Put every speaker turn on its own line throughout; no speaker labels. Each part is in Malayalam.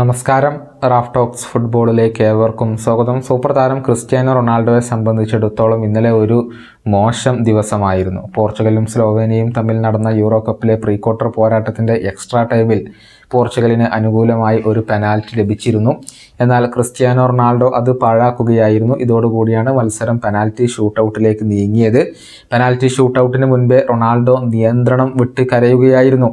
നമസ്കാരം. റാഫ് ടോക്സ് ഫുട്ബോളിലേക്ക് ഏവർക്കും സ്വാഗതം. സൂപ്പർ താരം ക്രിസ്ത്യാനോ റൊണാൾഡോയെ സംബന്ധിച്ചിടത്തോളം ഇന്നലെ ഒരു മോശം ദിവസമായിരുന്നു. പോർച്ചുഗലും സ്ലോവേനിയയും തമ്മിൽ നടന്ന യൂറോ കപ്പിലെ പ്രീ ക്വാർട്ടർ പോരാട്ടത്തിന്റെ എക്സ്ട്രാ ടൈമിൽ പോർച്ചുഗലിന് അനുകൂലമായി ഒരു പെനാൽറ്റി ലഭിച്ചിരുന്നു. എന്നാൽ ക്രിസ്ത്യാനോ റൊണാൾഡോ അത് പാഴാക്കുകയായിരുന്നു. ഇതോടുകൂടിയാണ് മത്സരം പെനാൽറ്റി ഷൂട്ടൗട്ടിലേക്ക് നീങ്ങിയത്. പെനാൽറ്റി ഷൂട്ടൗട്ടിന് മുൻപേ റൊണാൾഡോ നിയന്ത്രണം വിട്ട് കരയുകയായിരുന്നു.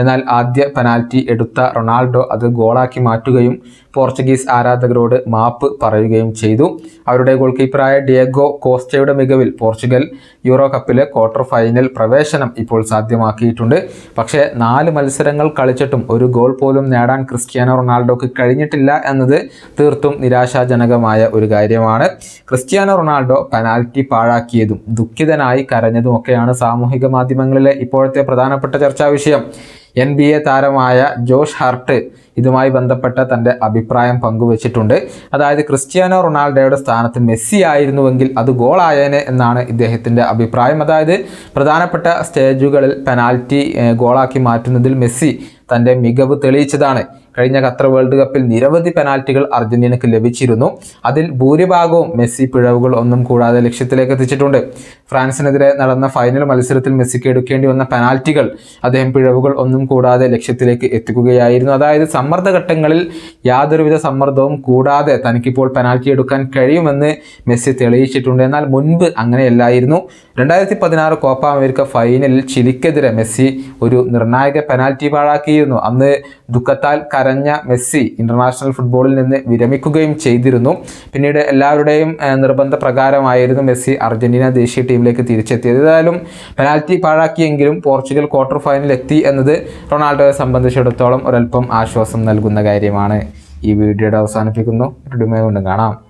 എന്നാൽ ആദ്യ പെനാൽറ്റി എടുത്ത റൊണാൾഡോ അത് ഗോളാക്കി മാറ്റുകയും പോർച്ചുഗീസ് ആരാധകരോട് മാപ്പ് പറയുകയും ചെയ്തു. അവരുടെ ഗോൾ കീപ്പറായ ഡിയഗോ കോസ്റ്റയുടെ മികവിൽ പോർച്ചുഗൽ യൂറോ കപ്പിലെ ക്വാർട്ടർ ഫൈനൽ പ്രവേശനം ഇപ്പോൾ സാധ്യമാക്കിയിട്ടുണ്ട്. പക്ഷേ നാല് മത്സരങ്ങൾ കളിച്ചിട്ടും ഒരു ഗോൾ പോലും നേടാൻ ക്രിസ്ത്യാനോ റൊണാൾഡോക്ക് കഴിഞ്ഞിട്ടില്ല എന്നത് തീർത്തും നിരാശാജനകമായ ഒരു കാര്യമാണ്. ക്രിസ്ത്യാനോ റൊണാൾഡോ പെനാൽറ്റി പാഴാക്കിയതും ദുഃഖിതനായി കരഞ്ഞതും ഒക്കെയാണ് സാമൂഹിക മാധ്യമങ്ങളിലെ ഇപ്പോഴത്തെ പ്രധാനപ്പെട്ട ചർച്ചാ വിഷയം എൻ ബി എ താരമായ ജോഷ് ഹാർട്ട് ഇതുമായി ബന്ധപ്പെട്ട തന്റെ അഭിപ്രായം പങ്കുവച്ചിട്ടുണ്ട്. അതായത് ക്രിസ്ത്യാനോ റൊണാൾഡോയുടെ സ്ഥാനത്ത് മെസ്സി ആയിരുന്നുവെങ്കിൽ അത് ഗോളായേനെ എന്നാണ് ഇദ്ദേഹത്തിന്റെ അഭിപ്രായം. അതായത് പ്രധാനപ്പെട്ട സ്റ്റേജുകളിൽ പെനാൽറ്റി ഗോളാക്കി മാറ്റുന്നതിൽ മെസ്സി തന്റെ മികവ് തെളിയിച്ചതാണ്. കഴിഞ്ഞ ഖത്തർ വേൾഡ് കപ്പിൽ നിരവധി പെനാൽറ്റികൾ അർജന്റീനയ്ക്ക് ലഭിച്ചിരുന്നു. അതിൽ ഭൂരിഭാഗവും മെസ്സി പിഴവുകൾ ഒന്നും കൂടാതെ ലക്ഷ്യത്തിലേക്ക് എത്തിച്ചിട്ടുണ്ട്. ഫ്രാൻസിനെതിരെ നടന്ന ഫൈനൽ മത്സരത്തിൽ മെസ്സിക്ക് എടുക്കേണ്ടി വന്ന പെനാൽറ്റികൾ അദ്ദേഹം പിഴവുകൾ ഒന്നും കൂടാതെ ലക്ഷ്യത്തിലേക്ക് എത്തിക്കുകയായിരുന്നു. അതായത് സമ്മർദ്ദഘട്ടങ്ങളിൽ യാതൊരുവിധ സമ്മർദ്ദവും കൂടാതെ തനിക്കിപ്പോൾ പെനാൽറ്റി എടുക്കാൻ കഴിയുമെന്ന് മെസ്സി തെളിയിച്ചിട്ടുണ്ട്. എന്നാൽ മുൻപ് അങ്ങനെയല്ലായിരുന്നു. രണ്ടായിരത്തി പതിനാറ് കോപ്പ അമേരിക്ക ഫൈനലിൽ ചിലിക്കെതിരെ മെസ്സി ഒരു നിർണായക പെനാൽറ്റി പാഴാക്കിയിരുന്നു അന്ന് ദുഃഖത്താൽ കരഞ്ഞ മെസ്സി ഇന്റർനാഷണൽ ഫുട്ബോളിൽ നിന്ന് വിരമിക്കുകയും ചെയ്തിരുന്നു. പിന്നീട് എല്ലാവരുടെയും നിർബന്ധ പ്രകാരമായിരുന്നു മെസ്സി അർജന്റീന ദേശീയ ടീമിലേക്ക് തിരിച്ചെത്തിയത്. ഏതായാലും പെനാൽറ്റി പാഴാക്കിയെങ്കിലും പോർച്ചുഗൽ ക്വാർട്ടർ ഫൈനലിൽ എത്തി എന്നത് റൊണാൾഡോയെ സംബന്ധിച്ചിടത്തോളം ഒരൽപ്പം ആശ്വാസം നൽകുന്ന കാര്യമാണ്. ഈ വീഡിയോയുടെ അവസാനിപ്പിക്കുന്നു. വീണ്ടും കാണാം.